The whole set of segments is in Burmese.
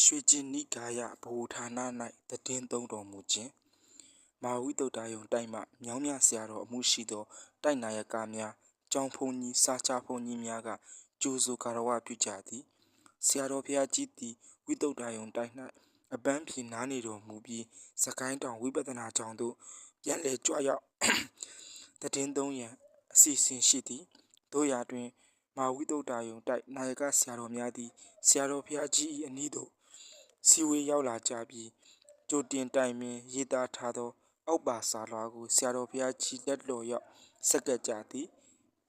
ရွှေကျင်နိကာယဗဟိုဌာန၌တည်င်းသုံးတော်မူခြင်းမာဝိတုဒ္ဒယုံတိုက်မှမြောင်းမြဆရာတော်အမှုရှိသောတိုက်နာယကများကျောင်းဖုန်ကြီးစာချဖုန်ကြီးများကကျိုးစုကာရဝပြုကြသည်ဆရာတော်ဘုရားကြီးသည်ဝိတုဒ္ဒယုံတိုက်၌အပန်းဖြေနားနေတော်မူပြီးစကိုင်းတောင်ဝိပဿနာကျောင်းသို့ပြန်လည်ကြွရောက်တည်င်းသုံးရန်အစီအစဉ်ရှိသည်တို့ရာတွင်မာဝိတုဒ္ဒယုံတိုက်နာယကဆရာတော်များသည်ဆရာတော်ဘုရားကြီး၏အနီးသို့ စီဝေးရောက်လာကြပြီးကြိုတင်တိုင်ပင်ရေးသားထားသော အောက်ပါစာလွှာကိုဆရာတော်ဘုရားကြီးလက်တော်ရောက်ဆက်ကပ်ကြသည်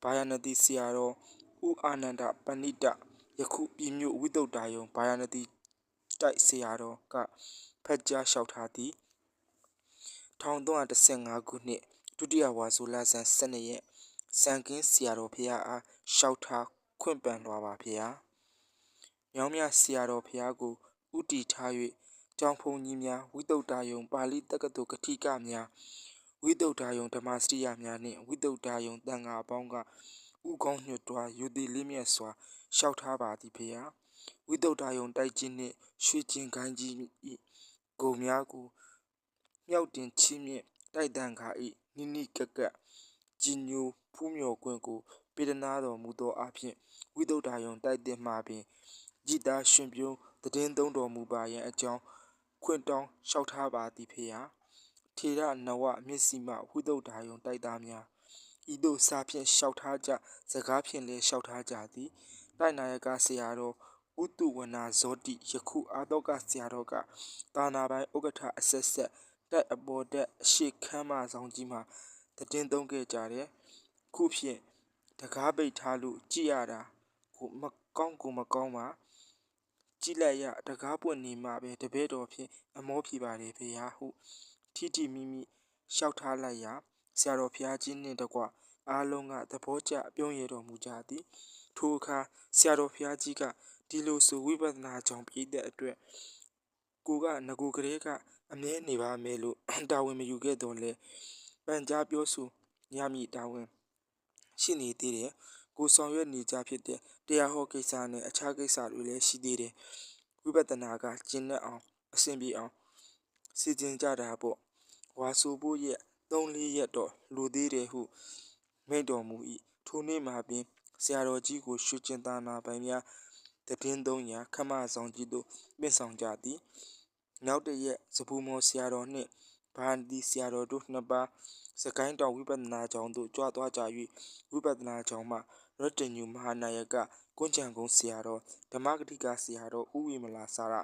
ဘာယနတိဆရာတော်ဦးအာနန္ဒပဏိတယခုပြည်မြို့ဝိတုဒ္ဒယုံဘာယနတိတိုက်ဆရာတော်ကဖတ်ကြားလျှောက်ထားသည်1315ခုနှစ်ဒုတိယဝါဆိုလဆန်း12ရက်စံကင်းဆရာတော်ဖရာအားလျှောက်ထားခွင့်ပန်တော်ပါဖရာ။မြောင်းမြဆရာတော်ဖရာကို ဥတီထား၍ကျောင်းဖုန်ကြီးများဝိတုဒ္ဓယုံပါဠိတက္ကသိုလ်ကတိကများဝိတုဒ္ဓယုံဓမ္မစရိယများနှင့်ဝိတုဒ္ဓယုံတန်ဃာအပေါင်းကဥကောင်းညွတ်တွားယူသည်လေးမြတ်စွာလျှောက်ထားပါသည်ဖရာ။ဝိတုဒ္ဓယုံတိုက်ကြီးနှင့်ရွှေကျင်ကိုင်းကြီး၏ဂုံများကိုမြောက်တင်ချီးမြှင့်တိုက်တန်ခါ၏နိနိကကပ်ကြည်ညိုဖူးမြော်ခွင့်ကိုပေးသနာတော်မူသောအဖြစ်ဝိတုဒ္ဓယုံတိုက်တင်မှပင်ကြည်သားရှင်ပြုံး တည်င်းသုံးတော်မူပါရန်အကြောင်းခွင့်တောင်းလျှောက်ထားပါသည်ဖေယထေရနဝမျက်စိမှဝိတုဒ္ဓယုံတိုက်သားများဤသို့စာဖြင့်လျှောက်ထားကြစကားဖြင့်လည်းလျှောက်ထားကြသည်တိုက်နာယကဆရာတော်ဥတုဝနာဇောတိယခုအာတောကဆရာတော်ကတာနာပိုင်းဥက္ကဋ္ဌအဆက်ဆက်တက်အပေါ်တက်အရှိခမ်းမဆောင်ကြီးမှာတည်င်းသုံးခဲ့ကြတယ်ခုဖြင့်တကားပိတ်ထားလို့ကြည်ရတာကိုမကောင်းကိုမကောင်းပါ ကြည့်လိုက်ရတကားပွင့်နေမှပဲတပည့်တော်ဖြင့်အမောဖြေပါတယ်ဖေဟာဟုထိထိမိမိလျှောက်ထားလိုက်ရာဆရာတော်ဖျားကြီးနှင့်တကွအားလုံးကသဘောကျပြုံးရတော်မူကြသည်ထိုအခါဆရာတော်ဖျားကြီးကဒီလိုဆိုဝိပဿနာကြောင့်ပြည့်တဲ့အတွက်ကိုကငကူကလေးကအမြဲနေပါမယ်လို့တာဝန်မယူခဲ့တော့လဲပန်ကြားပြောဆိုရမည်တာဝန်ရှိနေသေးတယ် ကိုဆောင်ရွက်နေကြဖြစ်တဲ့တရားဟောကိစ္စနဲ့အခြားကိစ္စတွေလည်းရှိသေးတယ်ဝိပဿနာကကျင့်တတ်အောင်အဆင်ပြေအောင်စီစဉ်ကြတာပေါ့ဝါဆိုဖို့ရက်3-4ရက်တော့လူသေးတယ်ဟုမိန့်တော်မူ၏ထိုနေ့မှာပင်ဆရာတော်ကြီးကိုရွှေကျင်သာနာပိုင်များတည်င်းသုံးရာခမဆောင်ကြီးတို့ပြင့်ဆောင်ကြသည်နောက်တရက်စပူမော်ဆရာတော်နှင့်ဘာန်ဒီဆရာတော်တို့နှစ်ပါးစကိုင်းတောင်ဝိပဿနာကျောင်းသို့ကြွသွားကြ၍ဝိပဿနာကျောင်းမှ ရတ္တညူမဟာနာယကကွန်းချံကုန်းဆရာတော်ဓမ္မဂတိကဆရာတော်ဥဝိမလာစာရ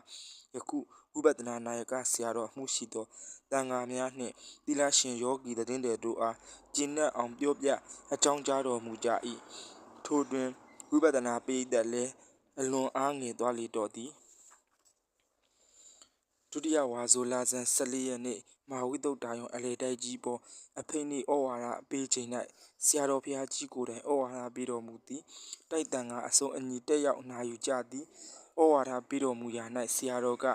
ယခုဝိပဿနာနာယကဆရာတော်မှုရှိသောတန်ဃာများနှင့်သီလရှင်ယောဂီတည်တဲ့တို့အားကျင့်တဲ့အောင်ပြောပြအကြောင်းကြားတော်မူကြ၏ထိုတွင်ဝိပဿနာပိဋကလည်းအလွန်အားငယ်သွားလေတော့သည် ဒုတိယဝါဆိုလာဇန်14ရက်နေ့မဟာဝိတုဒ္ဓယုံအလေတိုက်ကြီးပေါ်အဖိနှိဩဝါဒပေးချိန်၌ဆရာတော်ဘုရားကြီးကိုယ်တိုင်ဩဝါဒပေးတော်မူသည်တိုက်တန်ကအစုံအညီတက်ရောက်နာယူကြသည်ဩဝါဒပေးတော်မူရာ၌ဆရာတော်က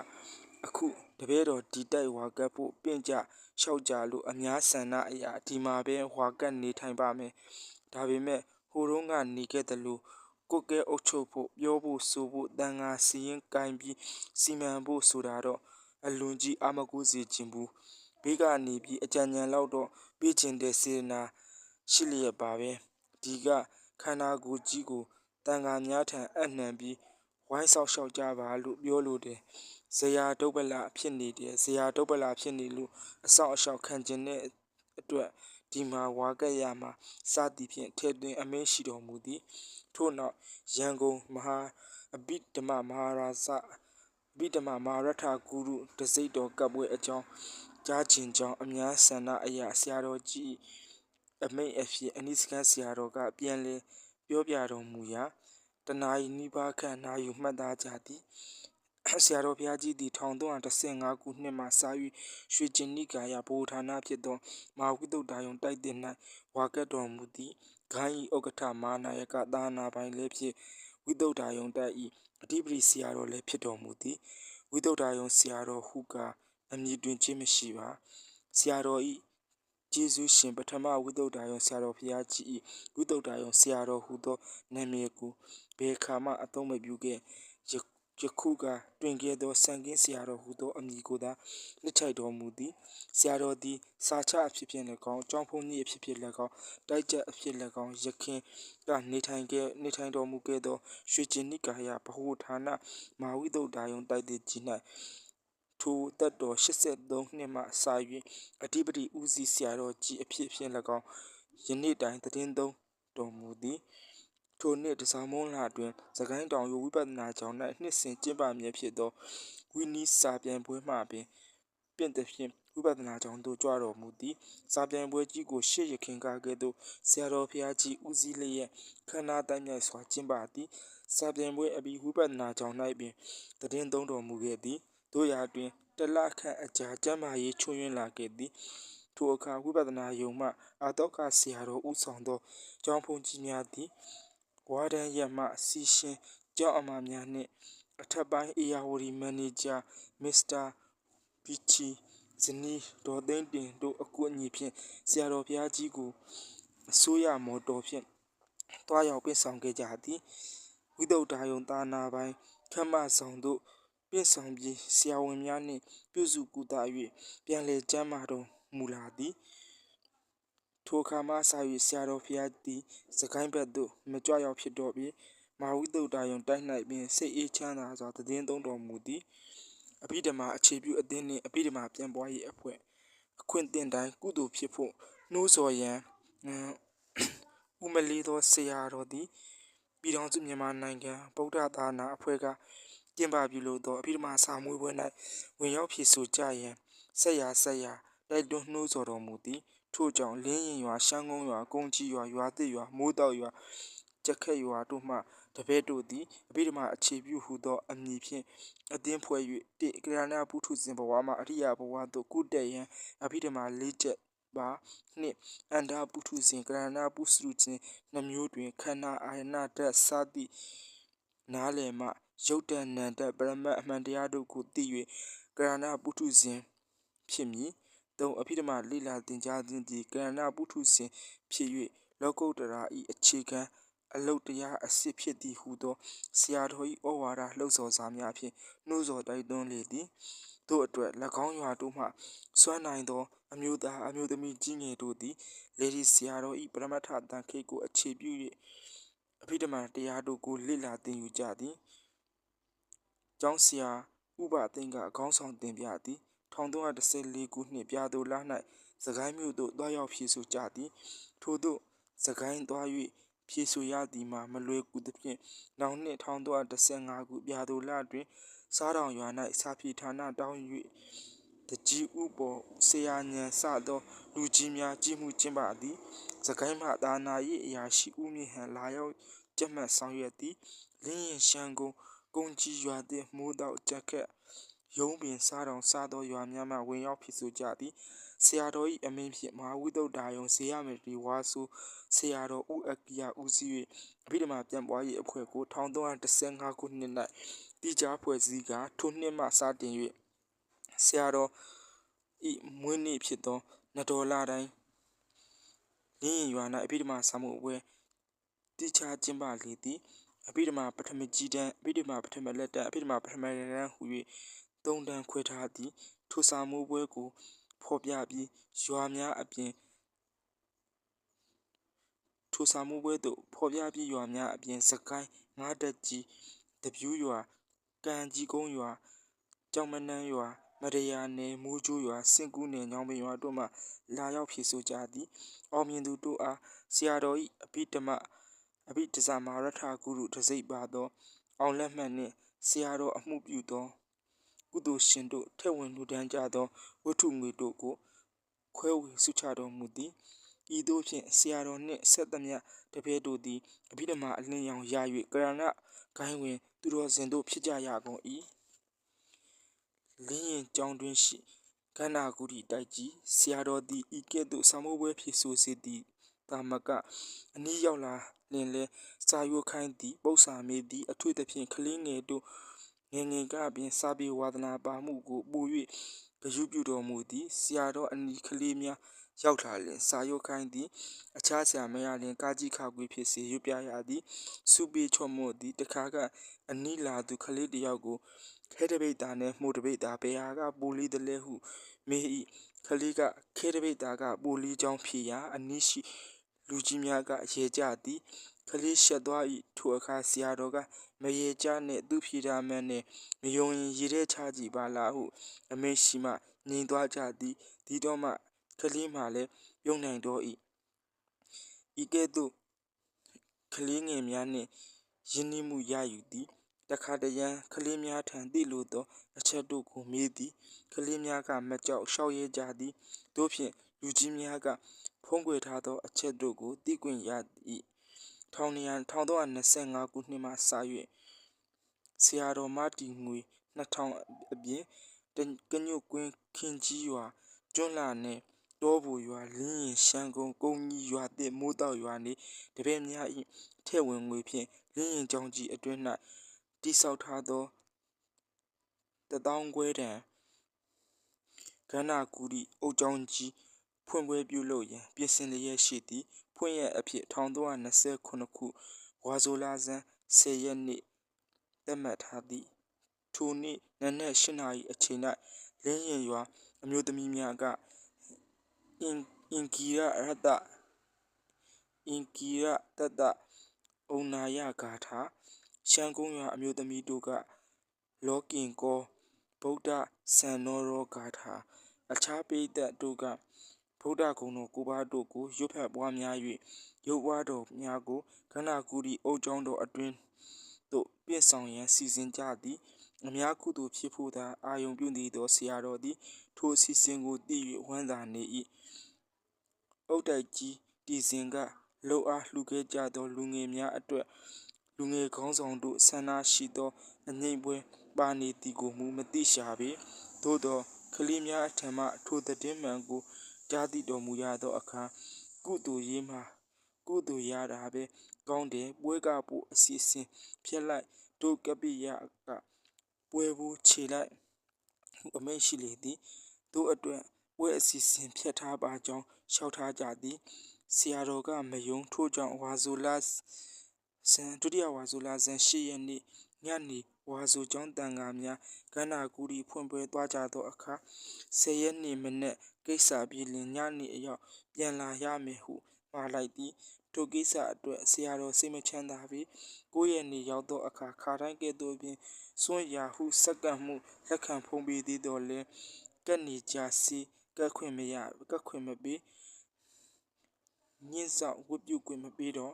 အခုတပည့်တော်ဒီတိုက်ဝါကပ်ဖို့ပင့်ကြလျှောက်ကြလို့အများဆန္ဒအရာဒီမှာပဲဝါကပ်နေထိုင်ပါမယ်ဒါပေမဲ့ဟိုတုန်းကနေခဲ့တယ်လို့ကိုကဲအုပ်ချုပ်ဖို့ပြောဖို့ဆိုဖို့တန်ငါစီရင်ကိုင်းပြီးစီမံဖို့ဆိုတာတော့ အလွန်ကြီးအာမကိုစေခြင်းဘူးဘေးကနေပြီးအကြံဉာဏ်လောက်တော့ပေးခြင်းတဲ့စေနာရှိလျက်ပါပဲဒီကခန္ဓာကိုယ်ကြီးကိုတန်ခါများထံအနှံပြီးဝိုင်းဆောက်ရှောက်ကြပါလို့ပြောလို့တယ်ဇရာဒုပ္ပလဖြစ်နေတယ်ဇရာဒုပ္ပလဖြစ်နေလို့အဆောင်အရှောက်ခံခြင်းတဲ့အတွက်ဒီမှာဝါကက်ရမှာစသည်ဖြင့်ထဲသွင်းအမင်းရှိတော်မူသည်ထို့နောက်ရန်ကုန်မဟာအဘိဓမ္မမဟာရာဇ ဗိဓမာမဟာရထဂုရုတစိတ်တော်ကပ်ပွဲအကြောင်းကြားကျင်ကြောင်းအများဆန္ဒအရာဆရာတော်ကြီးအမိတ်အဖြစ်အနိစကဆရာတော်ကပြန်လည်ပြောပြတော်မူရာတနာယီနိဗာခန့်နာယူမှတ်သားကြသည်ဆရာတော်ဘုရားကြီးသည်1315ခုနှစ်မှစ၍ရွှေကျင်နိကာယဘိုဌာနဖြစ်သောမဟာဝိတုဒ္ဓယုံတိုက်တင်၌ဝါကတ်တော်မူသည်ဂိုင်းဤဥက္ကဋ္ဌမာနာယကသာနာပိုင်လည်းဖြစ် ဝိတုဒ္ဓယုံတိုက်ဤအဓိပတိဆရာတော်လည်းဖြစ်တော်မူသည်ဝိတုဒ္ဓယုံဆရာတော်ဟုကအမည်တွင်ခြင်းမရှိပါဆရာတော်ဤကျေးဇူးရှင်ပထမဝိတုဒ္ဓယုံဆရာတော်ဘုရားကြီးဤဝိတုဒ္ဓယုံဆရာတော်ဟူသောနာမည်ကိုဘယ်ခါမှအသုံးမပြုခဲ့ ယခုကတွင်ခဲ့သောစံကင်းဆရာတော်ဟူသောအမည်ကိုသာနှစ်ထိုက်တော်မူသည်ဆရာတော်သည်စာချအဖြစ်ဖြင့်လည်းကောင်းကျောင်းဖုန်ကြီးအဖြစ်ဖြင့်လည်းကောင်းတိုက်ကြအဖြစ်လည်းကောင်းယခင်ကနေထိုင်ခဲ့နေထိုင်တော်မူခဲ့သောရွှေကျင်နိကာယဗဟုဌာနမာဝိတုဒ္ဒါယုံတိုက်သည်ကြီး၌ထိုသက်တော်83နှစ်မှစ၍အဓိပတိဦးစီးဆရာတော်ကြီးအဖြစ်ဖြင့်လည်းကောင်းယနေ့တိုင်တည်င်းသုံးတော်မူသည် ထိုနှစ်တစားမုန်းလအတွင်းသကိုင်းတောင်ယဝိပဿနာကျောင်း၌နှစ်စဉ်ကျင်းပမည်ဖြစ်သောဝီနီးစာပြန်ပွဲမှပင်ပင့်သည်ဖြင့်ဝိပဿနာကျောင်းသို့ကြွတော်မူသည်စာပြန်ပွဲကြီးကိုရှေ့ရခင်ကားကဲ့သို့ဆရာတော်ဖျားကြီးဦးစီးလျက်ခန္ဓာတိုင်းမြိုက်စွာကျင်းပသည်စာပြန်ပွဲအပြီးဝိပဿနာကျောင်း၌ပင်တည်င်းသုံးတော်မူခဲ့သည်တို့ရာတွင်တလခန့်အကြာကျမ်းမာရေးချွံ့ယွင်းလာခဲ့သည်ထိုအခါဝိပဿနာယုံမှအာတောကဆရာတော်ဦးဆောင်သောကျောင်းဖုန်ကြီးများသည် ဝါဒန်ရက်မှစီရှင်ကျောင်းအမများနှင့်အထက်ပိုင်းအေယာဝတီမန်နေဂျာမစ္စတာပီချီဇနီးဒေါ်သိန်းတင်တို့အကူအညီဖြင့်ဆရာတော်ဘုရားကြီးကိုအစိုးရမော်တော်ဖြင့်တွားရောက်ပင့်ဆောင်ခဲ့ကြသည်ဝိသုဒ္ဓါယုံသာနာပိုင်းခမ်းမဆောင်သို့ပင့်ဆောင်ပြီးဆရာဝန်များနှင့်ပြုစုကူတာ၍ပြန်လည်ကျမ်းမာတော်မူလာသည် ထိုအခါမှစ၍ဆရာတော်ဘုရားသည်စကိုင်းဘက်သို့မကြွရောက်ဖြစ်တော့ပြီးမာဝိတုဒ္ဒါယုံတိုက်၌ပင်စိတ်အေးချမ်းသာစွာတည်င်းသုံးတော်မူသည်အဘိဓမ္မာအခြေပြုအသင်းနှင့်အဘိဓမ္မာပြန်ပွားရေးအဖွဲ့အခွင့်အသင်တိုင်းကုသိုလ်ဖြစ်ဖို့နှိုးဆော်ရန်ဦးမလေးသောဆရာတော်သည်ပြည်ထောင်စုမြန်မာနိုင်ငံဗုဒ္ဓသာနာအဖွဲ့ကကျင်းပပြုလုပ်သောအဘိဓမ္မာစာမွေးပွဲ၌ဝင်ရောက်ဖြည့်ဆို့ကြရန်ဆက်ရဆက်ရတိုက်တွန်းနှိုးဆော်တော်မူသည် ထို့ကြောင့်လင်းရင်ရွာရှမ်းကုန်းရွာကုန်းကြီးရွာရွာသစ်ရွာမိုးတောက်ရွာကြက်ခက်ရွာတို့မှတပည့်တို့သည်အဘိဓမ္မာအခြေပြုဟုသောအမည်ဖြင့်အသင်းဖွဲ့၍တိကရဏပုထုဇဉ်ဘဝမှအရိယဘဝသို့ကုတက်ရန်အဘိဓမ္မာလေးချက်ပါနှင့်အန္တာပုထုဇဉ်ကရဏပုစုခြင်းနှမျိုးတွင်ခန္ဓာအာယနာဓာတ်စသည့်နားလည်မှယုတ်တန်နံတပရမတ်အမှန်တရားတို့ကိုသိ၍ကရဏပုထုဇဉ်ဖြစ်မည် သုံးအဘိဓမ္မာလိလာသင်ကြားခြင်းသည်ကရဏပုထုဇဉ်ဖြစ်၍လောကုတ္တရာဤအခြေခံအလုတ်တရားအစစ်ဖြစ်သည်ဟုသောဆရာတော်၏ဩဝါဒလှုပ်ဆော်စာများဖြင့်နှိုးဆော်တိုက်တွန်းလေသည်တို့အတွက်၎င်းရွာတို့မှစွမ်းနိုင်သောအမျိုးသားအမျိုးသမီးကြီးငယ်တို့သည်လေဒီဆရာတော်၏ပရမတ္ထတန်ခိတ်ကိုအခြေပြု၍အဘိဓမ္မာတရားတို့ကိုလေ့လာသင်ယူကြသည်ကျောင်းဆရာဥပသိန်းကအကောင်းဆောင်တင်ပြသည် 1314ခုနှစ်ပြာသူလ၌စကိုင်းမြို့သို့တွားရောက်ဖြည့်ဆို့ကြသည်ထို့သို့စကိုင်းသွား၍ဖြည့်ဆို့ရသည်မှာမလွယ်ကူသဖြင့်နောက်နှစ်1315ခုပြာသူလတွင် စားတောင်ရွာ၌စာဖြေဌာနတောင်း၍တကြီးဥပေါ်ဆရာညံစသောလူကြီးများကြီးမှုကျင်းပသည်စကိုင်းမှသာနာရေးအရာရှိဦးမြင့်ဟန်လာရောက်ကြက်မှတ်ဆောင်ရွက်သည်လင်းရင်ရှမ်းကုန်းကုန်းကြီးရွာသည်မိုးတောက်ကြက်ခက် ရုံးပင်စားတောင်စားသောရွာများမှဝင်ရောက်ဖြစ်ဆိုကြသည်ဆရာတော်၏အမင်းဖြင့်မဟာဝိတုဒ္ဓါယုံဇေယမေတီဝါဆိုဆရာတော်ဦးအကိယဦးစီး၍အဘိဓမ္မာပြန်ပွားရေးအဖွဲ့ကို1315ခုနှစ်၌တိကျဖွဲ့စည်းကထိုနှစ်မှစတင်၍ဆရာတော်ဤမွေးနေ့ဖြစ်သောနတော်လာတိုင်းလင်းရင်ရွာ၌အဘိဓမ္မာစာမှုပွဲတိကျကျင်းပလေသည်အဘိဓမ္မာပထမကြီးတန်းအဘိဓမ္မာပထမလက်တန်းအဘိဓမ္မာပထမလက်တန်းဟူ၍ သုံးတန်းခွဲထားသည်ထိုစာမှုပွဲကို ဖော်ပြပြီး ရွာများအပြင်ထိုစာမှုပွဲသို့ဖော်ပြပြီးရွာများအပြင်စကိုင်း ငါးတက်ကြီး တပြူးရွာ ကံကြီးကုန်းရွာကြောင်မနန်းရွာမရယာနယ် မိုးကျိုးရွာစင်ကူးနယ် ညောင်ပင်ရွာတို့မှ လာရောက်ဖြည့်ဆို့ကြသည် အောင်မြင်သူတို့အား ဆရာတော်၏အဘိဓမ္မအဘိဓဇမာရထဂုရုတစိပ်ပါသော အောင်လက်မှတ်နှင့် ဆရာတော်အမှုပြုသော ကုသိုလ်ရှင်တို့ထက်ဝင်လူဒန်းကြသောဝတ္ထုငွေတို့ကိုခွဲဝေစုချတော်မူသည်ဤသို့ဖြင့်ဆရာတော်နှင့်ဆက်သမျှတပည့်တို့သည်အဘိဓမ္မာအလင်းရောင်ရ၍ကရဏဂိုင်းဝင် သူတော်စင်တို့ဖြစ်ကြရကုန်၏လင်းရင်ကြောင်းတွင်ရှိကန္နာကုရီတိုက်ကြီးဆရာတော်သည်ဤကဲ့သို့ဆာမိုးပွဲဖြစ်ဆိုစေသည်တာမကအနည်းရောက်လာလင်လဲစာရွခိုင်းသည်ပု္ပ္ပာမေသည်အထွေသဖြင့်ကလေးငယ်တို့ ငငယ်ကပင်စာပေဝါဒနာပါမှုကိုပို၍ဂရုပြုတော်မူသည်ဆရာတော်အနီကလေးများရောက်လာလင်စာရုပ်ခိုင်းသည်အခြားဆရာမရလင်ကာကြီးခါကွေဖြစ်စေရွပြရသည်စုပေချော့မို့သည်တခါကအနီးလာသူကလေးတစ်ယောက်ကိုခဲတပိတ်သားနဲ့မှုတပိတ်သားဘယ်ဟာကပိုလီတလဲဟုမေး၏ကလေးကခဲတပိတ်သားကပိုလီချောင်းဖြေရာအနီးရှိလူကြီးများကရေကြသည် ကလေးရှက်သွား၏ထိုအခါဆရာတော်ကမရေချနှင့်သူ့ဖြေတာမန်းနှင့်မယုံရင်ရေထဲချကြည့်ပါလားဟုအမေရှိမှငြိမ်သွားကြသည်ဒီတော့မှကလေးမှလည်းပြုံးနိုင်တော်၏ဤကဲ့သို့ကလေးငယ်များနှင့်ယဉ်နှမှုရယူသည်တခါတရံကလေးများထံသိလိုသော အချက်တို့ကိုမေးသည်ကလေးများကမကြောက်ရှောက်ရဲကြသည်တို့ဖြင့်လူကြီးများကဖုံးကွယ်ထားသောအချက်တို့ကိုသိကွင်ရသည် 1925ခုနှစ်မှစ၍ဆရာတော်မတီငွေ 2000 အပြင် ကညွတ်ကွင်း၊ခင်ကြီးရွာ၊ကျွန်းလှနည်း၊တောဘိုရွာ၊လင်းရင်၊ရှမ်းကုန်း၊ကုန်းကြီး၊ရွာသစ်၊မိုးတောက်ရွာနေ တပည့်များ၏ထည့်ဝင်ငွေဖြင့် လင်းရင်ချောင်းကြီးအတွင်း၌တည်ဆောက်ထားသော တစ်သောင်းခွဲတန် ကန္ဓကုထိ အုတ်ကျောင်းကြီး ဖွင့်ပွဲပြုလုပ်ရန် ပြင်ဆင်လျက်ရှိသည် ဖွင့်ရအဖြစ်1329ခုဝါဆိုလာဇန်10ရက်နေ့သတ်မှတ်ထားသည်ထိုနေ့နနက်၈နာရီအချိန်၌လင်းရင်ရွာအမျိုးသမီးများကအင်အင်ကီရရတအင်ကီရတတအုံနာယဂါထာရှမ်းကုန်းရွာအမျိုးသမီးတို့ကလောကင်ကောဗုဒ္ဓဆန်နောရောဂါထာအခြားပိဋကတို့က ဗုဒ္ဓဂုဏ်တော်ကိုပါတို့ကိုရွတ်ဖတ်ပွားများ၍ရုပ်ဝါတော်များကိုခန္ဓာကူရီအုပ်ကျောင်းတော်အတွင်းသို့ပြည့်ဆောင်ရန်စီစဉ်ကြသည်အများကုသိုလ်ဖြစ်ဖို့သာအာယုံပြုနေသောဆရာတော်သည်ထိုအစီစဉ်ကိုသိ၍ဝမ်းသာနေ၏အုတ်တိုက်ကြီးတည်စဉ်ကလှုပ်အားလှူခဲ့ကြသောလူငယ်များအတွက်လူငယ်ခေါင်းဆောင်တို့ဆန္ဒရှိသောအငိမ့်ပွဲပါနေသည်ကိုမူမသိရှာပေသို့သောကလေးများအထံမှထိုတည်င်းမှန်ကို ကြားသိတော်မူရသောအခါကုသိုလ်ရေးမှာကုသိုလ်ရတာပဲကောင်းတယ်ပွဲကပို့အစီအစဉ်ဖြက်လိုက်တို့ကပိယကပွဲဘူးခြေလိုက်အမိန့်ရှိလေသည်တို့အတွက်ပွဲအစီအစဉ်ဖြတ်ထားပါကြောင်းလျှောက်ထားကြသည်ဆရာတော်ကမယုံထို့ကြောင့်ဝါဆိုလာဇန်ဒုတိယဝါဆိုလာဇန်၈ရက်နေ့ညနေဝါဆိုကျောင်းတန်ဃာများကန္နာကူရီဖွင့်ပွဲသွားကြသောအခါ10ရက်နေ့မနေ့ကိ စ္စပြီးလင်ညနေအရောက်ပြန်လာရမယ်ဟုမှားလိုက်သည်ထိုကိစ္စအတွက်ဆရာတော်စိတ်မချမ်းသာပြီး9ရက်နေ့ရောက်သောအခါခါတိုင်းကဲ့သို့ပင်စွန့်ရာဟုစက္ကန့်မှုလက်ခံဖုံးပေးသေးတော်လဲကက်နေကြစီကက်ခွင့်မရကက်ခွင့်မပေးညှင်းဆောင်ဝတ်ပြုခွင့်မပေးတော့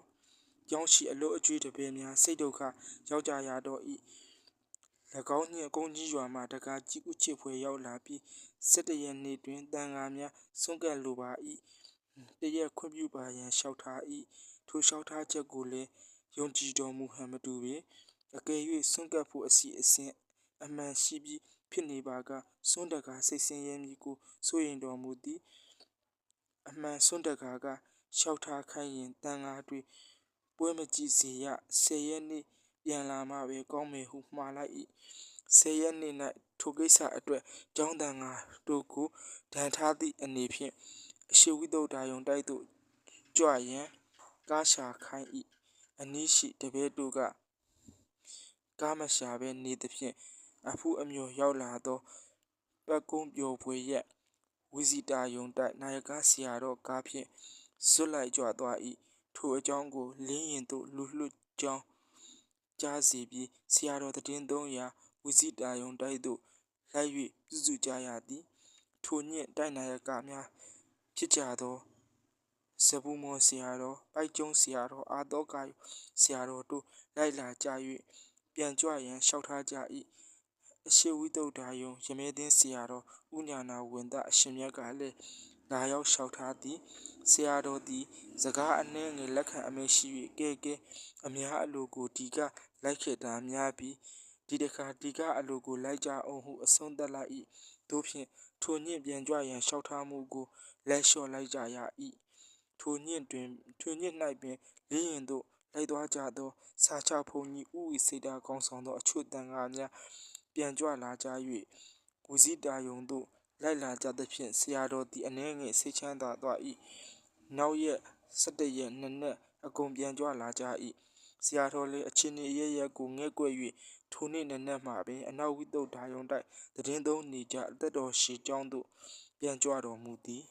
ကြောင်းရှိအလို့အကျွေးတပည့်များစိတ်ဒုက္ခရောက်ကြရတော့၏၎ င်းနှင့် ကုန်းကြီးရွာမှ တကားကြီးဥချစ်ဖွယ်ရောက်လာပြီး17ရက်နေ့တွင်တန်ဃာများဆုံးကပ်လိုပါ၏တရက်ခွင့်ပြုပါရန်လျှောက်ထား၏ထိုလျှောက်ထားချက်ကိုလည်းယုံကြည်တော်မူဟန်မတူပေအကယ်၍ဆုံးကပ်ဖို့အစီအစဉ်အမှန်ရှိပြီးဖြစ်နေပါကစွန့်တကာစိတ်ဆင်းရဲမည်ကိုစိုးရင်တော်မူသည်အမှန်စွန့်တကာကလျှောက်ထားခိုင်းရင်တန်ဃာတွေပွဲမကြည့်စေရ10ရက်နေ့ ပြန်လာမှပဲကောင်းမယ်ဟုမှားလိုက်၏10ရက်နေ့၌ထိုကိစ္စအတွက်ကျောင်းတန်ဃာတို့ကိုဒဏ်ထားသည့်အနေဖြင့်အရှိဝိသုဒ္ဓယုံတိုက်သို့ကြွရန်ကားရှာခိုင်း၏အနည်းရှိတပည့်တို့ကကားမရှာဘဲနေသဖြင့်အဖူးအမြော်ရောက်လာသောပတ်ကုန်းပျော်ဖွယ်ရက်ဝီစီတာယုံတိုက်နာယကဆရာတော်ကားဖြင့်ဇွတ်လိုက်ကြွသွား၏ထိုအကြောင်းကိုလင်းရင်သို့လူလွတ်ကြောင်း ကြားစီပြီးဆရာတော်တည်င်းသုံးရာဝီစီတာယုံတိုက်သို့လိုက်၍ပြုစုကြရသည်ထိုညင့်တိုက်နာယကများဖြစ်ကြသောဇပူမောဆရာတော်ပိုက်ကျုံဆရာတော်အာတောကဆရာတော်တို့လိုက်လာကြ၍ပြန်ကြွရန်လျှောက်ထားကြ၏အရှိဝိတုဒ္ဓယုံရမဲသင်းဆရာတော်ဥညာနာဝင်ဒအရှင်မြတ်ကလည်း လာရောက်လျှောက်ထားသည်ဆရာတော်သည်စကားအနှဲငယ်လက်ခံအမိရှိ၍ကဲကဲအများအလိုကိုဒီကလိုက်ခဲ့တာများပြီးဒီတခါဒီကအလိုကိုလိုက်ကြအောင်ဟုအဆုံးသတ်လိုက်၏တို့ဖြင့်ထိုညင့်ပြန်ကြွရန်လျှောက်ထားမှုကိုလက်လျှော့လိုက်ကြရ၏ထိုညင့်တွင်ထိုညင့်၌ပင်လင်းရင်သို့လိုက်သွားကြသောစာချဖုန်ကြီးဥဝိစေတာကောင်းဆောင်သောအချွတ်တန်ကားများပြန်ကြွလာကြ၍ဝစီတာယုံသို့ လိုက်လာကြသဖြင့်ဆရာတော်သည်အနှဲငယ်စိတ်ချမ်းသာသွား၏နောက်ရက်17ရက်နံနက်အကုန်ပြန်ကြွလာကြ၏ဆရာတော်လည်းအချင်းအရရက်ကိုငဲ့ကွက်၍ထိုနေ့နံနက်မှပင်အနောက်ဝိတုဒ္ဓါယုံတိုက်တည်င်းသုံးနေကြအသက်တော်ရှိကျောင်းသို့ပြန်ကြွတော်မူသည်